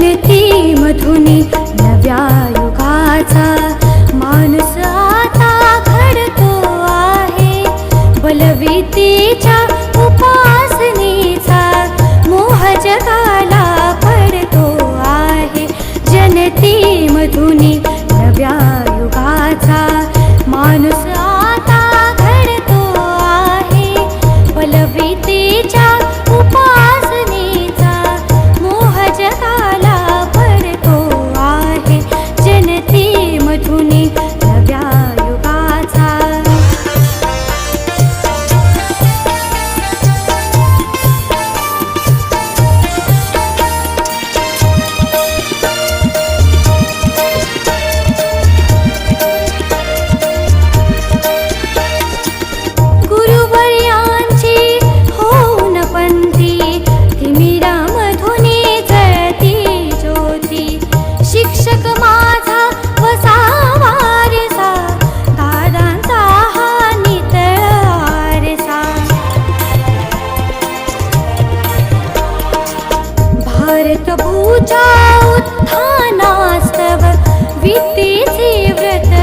मिळती मधुनी नव्या युगाचा. माणूस आता घडतो आहे. बलवितीच्या उपासनेचा मोह जगाला पडतो आहे. जनती मधुनी नव्या युगाचा. माणूस आता घडतो आहे. बलवित कर्तभूजा उत्थानास्तव वितेचे व्रत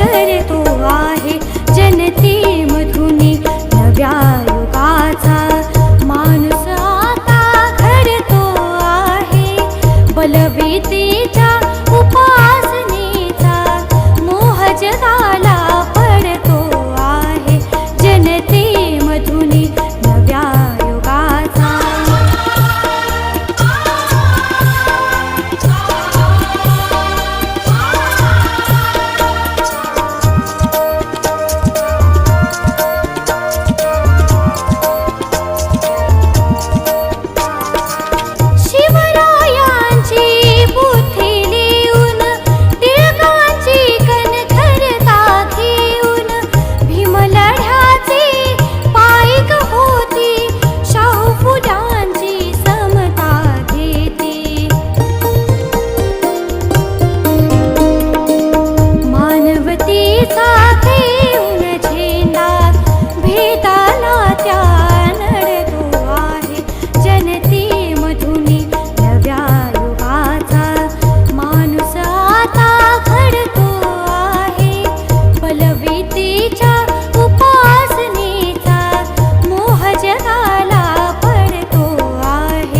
करतो आहे जनते मधुनी नव्या युगाचा. माणूस आता घडतो आहे बलविते साथे